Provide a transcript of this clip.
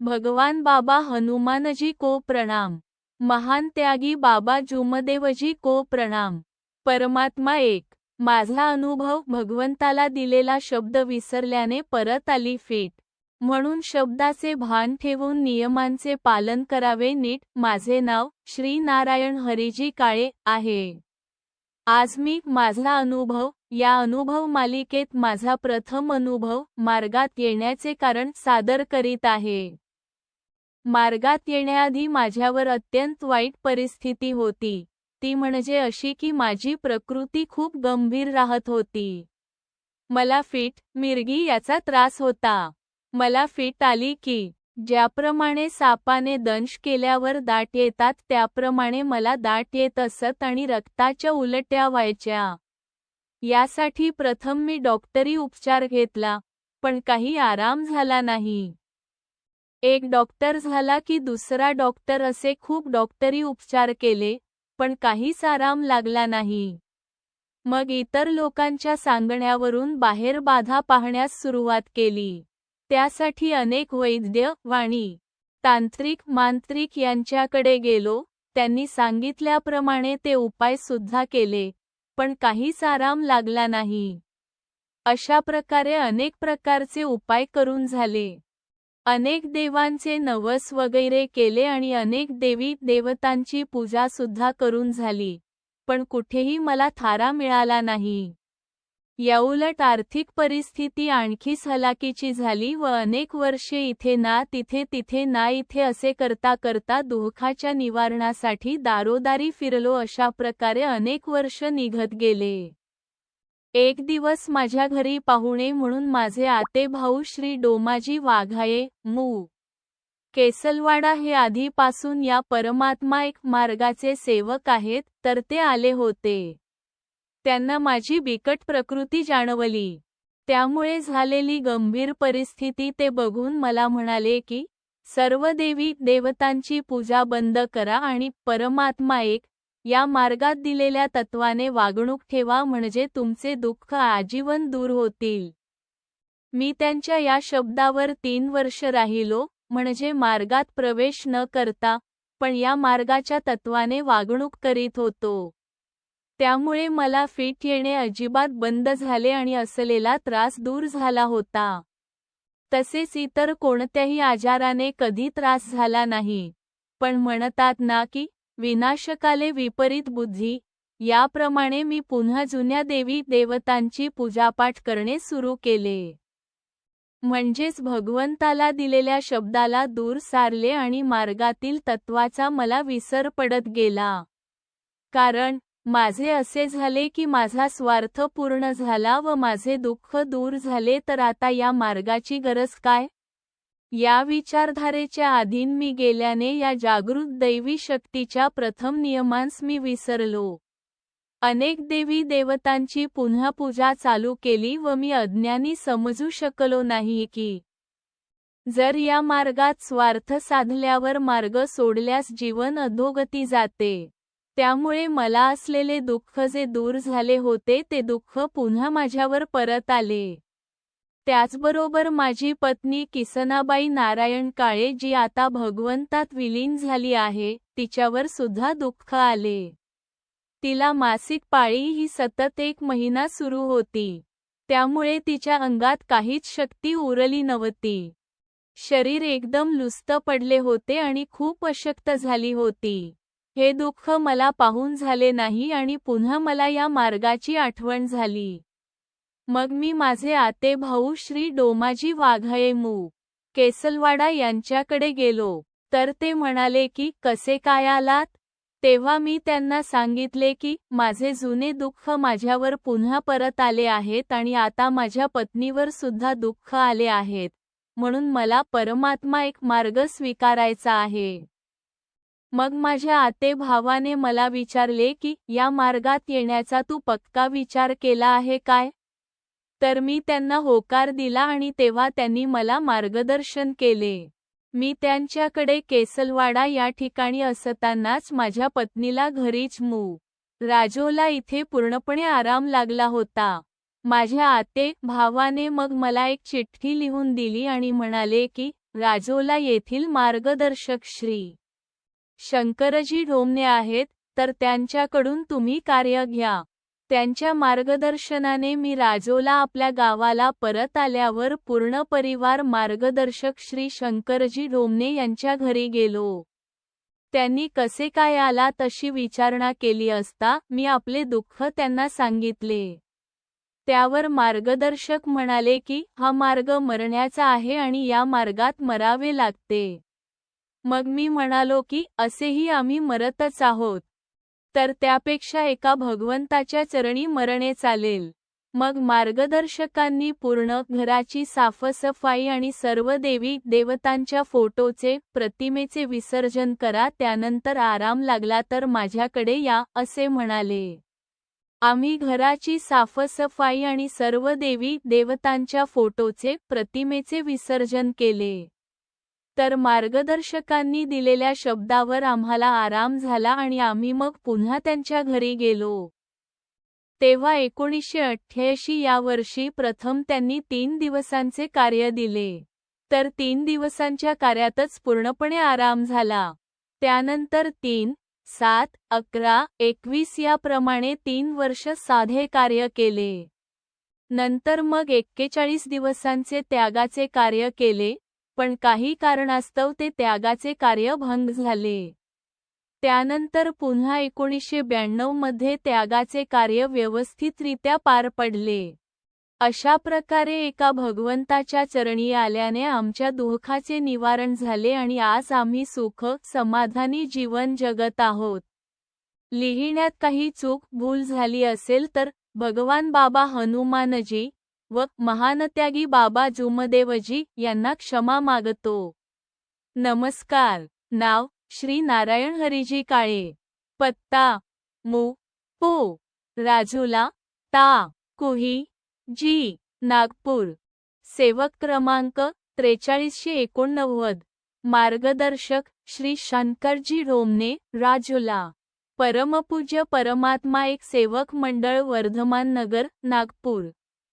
भगवान बाबा हनुमानजी को प्रणाम. महान त्यागी बाबा जुमदेवजी को प्रणाम. परमात्मा एक. माझा अनुभव भगवंताला दिलेला शब्द विसरल्याने परत आली फिट. म्हणून शब्दाचे भान ठेवून नियमांचे पालन करावे नीट. माझे नाव श्री नारायण हरिजी काळे आहे. आज मी माझा अनुभव या अनुभव मालिकेत माझा प्रथम अनुभव मार्गात येण्याचे कारण सादर करीत आहे. मार्गात येण्याआधी माझ्यावर अत्यंत वाईट परिस्थिती होती. ती म्हणजे अशी की माझी प्रकृती खूप गंभीर राहत होती. मला फिट मिरगी याचा त्रास होता. मला फिट आली की ज्याप्रमाणे सापाने दंश केल्यावर दाट येतात त्याप्रमाणे मला दाट येत असत आणि रक्ताच्या उलट्या व्हायच्या. यासाठी प्रथम मी डॉक्टरी उपचार घेतला पण काही आराम झाला नाही. एक डॉक्टर झाला की दुसरा डॉक्टर असे खूप डॉक्टरी उपचार केले पण काहीच आराम लागला नाही. मग इतर लोकांच्या सांगण्यावरून बाहेर बाधा पाहण्यास सुरुवात केली. त्यासाठी अनेक वैद्य वाणी तांत्रिक मांत्रिक यांच्याकडे गेलो. त्यांनी सांगितल्याप्रमाणे ते उपाय सुद्धा केले पण काहीच आराम लागला नाही. अशा प्रकारे अनेक प्रकारचे उपाय करून झाले. अनेक देवांचे नवस वगैरे केले आणि अनेक देवी देवतांची पूजा सुद्धा करून झाली. पण कुठेही मला थारा मिळाला नाही. याउलट आर्थिक परिस्थिती आणखीच हलाकीची झाली व अनेक वर्षे इथे ना तिथे तिथे ना इथे असे करता करता दुःखाच्या निवारणासाठी दारोदारी फिरलो अशा प्रकारे अनेक वर्ष निघत गेले. एक दिवस माझ्या घरी पाहुणे म्हणून माझे आते भाऊ श्री डोमाजी वाघाये मू. केसलवाडा हे आधीपासून या परमात्मा एक मार्गाचे सेवक आहेत तर ते आले होते. त्यांना माझी बिकट प्रकृती जाणवली. त्यामुळे झालेली गंभीर परिस्थिती ते बघून मला म्हणाले की सर्व देवी देवतांची पूजा बंद करा आणि परमात्मा एक या मार्गात दिलेल्या तत्वाने वागणूक ठेवा म्हणजे तुमचे दुःख आजीवन दूर होतील. मी त्यांच्या या शब्दावर तीन वर्ष राहिलो म्हणजे मार्गात प्रवेश न करता पण या मार्गाच्या तत्वाने वागणूक करीत होतो. त्यामुळे मला फिट येणे अजिबात बंद झाले आणि असलेला त्रास दूर झाला होता. तसेच इतर कोणत्याही आजाराने कधी त्रास झाला नाही. पण म्हणतात ना की विनाशकाले विपरीत बुद्धी. याप्रमाणे मी पुन्हा जुन्या देवी देवतांची पूजापाठ करणे सुरू केले. म्हणजेच भगवंताला दिलेल्या शब्दाला दूर सारले आणि मार्गातील तत्वाचा मला विसर पडत गेला. कारण माझे असे झाले की माझा स्वार्थ पूर्ण झाला व माझे दुःख दूर झाले तर आता या मार्गाची गरज काय? या विचारधारेच्या अधीन मी गेल्याने या जागृत दैवी शक्तीच्या प्रथम नियमांस मी विसरलो. अनेक देवी देवतांची पुन्हा पूजा चालू केली व मी अज्ञानी समजू शकलो नाही की जर या मार्गात स्वार्थ साधल्यावर मार्ग सोडल्यास जीवन अधोगती जाते. त्यामुळे मला असलेले दुःख जे दूर झाले होते ते दुःख पुन्हा माझ्यावर परत आले. त्याचबरोबर माझी पत्नी किसनाबाई नारायण काळे जी आता भगवंतात विलीन झाली आहे तिच्यावर सुद्धा दुःख आले. तिला मासिक पाळी ही सतत एक महिना सुरू होती. त्यामुळे तिच्या अंगात काहीच शक्ती उरली नव्हती. शरीर एकदम लुस्त पडले होते आणि खूप अशक्त झाली होती. हे दुःख मला पाहून झाले नाही आणि पुन्हा मला या मार्गाची आठवण झाली. मग मी माझे आते भाऊ श्री डोमाजी वाघये मू केसलवाडा यांच्याकडे गेलो. तर ते म्हणाले की कसे काय आलात? तेव्हा मी त्यांना सांगितले की माझे जुने दुःख माझ्यावर पुन्हा परत आले आहेत आणि आता माझ्या पत्नीवर सुद्धा दुःख आले आहेत. म्हणून मला परमात्मा एक मार्ग स्वीकारायचा आहे. मग माझ्या आते भावाने मला विचारले की या मार्गात येण्याचा तू पक्का विचार केला आहे काय? तर मी त्यांना होकार दिला आणि तेव्हा त्यांनी मला मार्गदर्शन केले. मी त्यांच्याकडे केसलवाडा या ठिकाणी असतानाच माझ्या पत्नीला घरीच मू. राजोला इथे पूर्णपणे आराम लागला होता. माझ्या आते भावाने मग मला एक चिठ्ठी लिहून दिली आणि म्हणाले की राजोला येथील मार्गदर्शक श्री. शंकरजी ढोमने आहेत तर त्यांच्याकडून तुम्ही कार्य घ्या. त्यांच्या मार्गदर्शनाने मी राजोला आपल्या गावाला परत आल्यावर पूर्ण परिवार मार्गदर्शक श्री शंकरजी डोमने यांच्या घरी गेलो. त्यांनी कसे काय आला तशी विचारणा केली असता मी आपले दुःख त्यांना सांगितले. त्यावर मार्गदर्शक म्हणाले की हा मार्ग मरण्याचा आहे आणि या मार्गात मरावे लागते. मग मी म्हणालो की असेही आम्ही मरतच आहोत. तर त्यापेक्षा एका भगवंताच्या चरणी मरणे चालेल. मग मार्गदर्शकांनी पूर्ण घराची साफसफाई आणि सर्व देवी देवतांच्या फोटोचे प्रतिमेचे विसर्जन करा त्यानंतर आराम लागला तर माझ्याकडे या असे म्हणाले. आम्ही घराची साफसफाई आणि सर्व देवी देवतांच्या फोटोचे प्रतिमेचे विसर्जन केले. तर मार्गदर्शकांनी दिलेल्या शब्दावर आम्हाला आराम झाला आणि आम्ही मग पुन्हा त्यांच्या घरी गेलो. तेव्हा एकोणीसशे अठ्ठ्याऐंशी या वर्षी प्रथम त्यांनी तीन दिवसांचे कार्य दिले. तर तीन दिवसांच्या कार्यातच पूर्णपणे आराम झाला. त्यानंतर तीन सात अकरा एकवीस याप्रमाणे तीन वर्ष साधे कार्य केले. नंतर मग एक्केचाळीस दिवसांचे त्यागाचे कार्य केले. पण काही कारणास्तव ते त्यागाचे कार्य भंग झाले. त्यानंतर पुन्हा एकोणीसशे ब्याण्णवमध्ये त्यागाचे कार्य व्यवस्थितरित्या पार पडले. अशा प्रकारे एका भगवंताच्या चरणी आल्याने आमच्या दुःखाचे निवारण झाले आणि आज आम्ही सुख समाधानी जीवन जगत आहोत. लिहिण्यात काही चूक भूल झाली असेल तर भगवान बाबा हनुमानजी व महानत्यागी बाबा जुमदेवजी यांना क्षमा मागतो. नमस्कार. नाव श्री नारायण हरिजी काळे. पत्ता. मु. पो. राजूला. ता. कुही. जी. नागपूर. सेवक क्रमांक त्रेचाळीसशे एकोणनव्वद. मार्गदर्शक श्री शंकरजी रोमने राजूला. परमपूज्य परमात्मा एक सेवक मंडळ वर्धमान नगर नागपूर.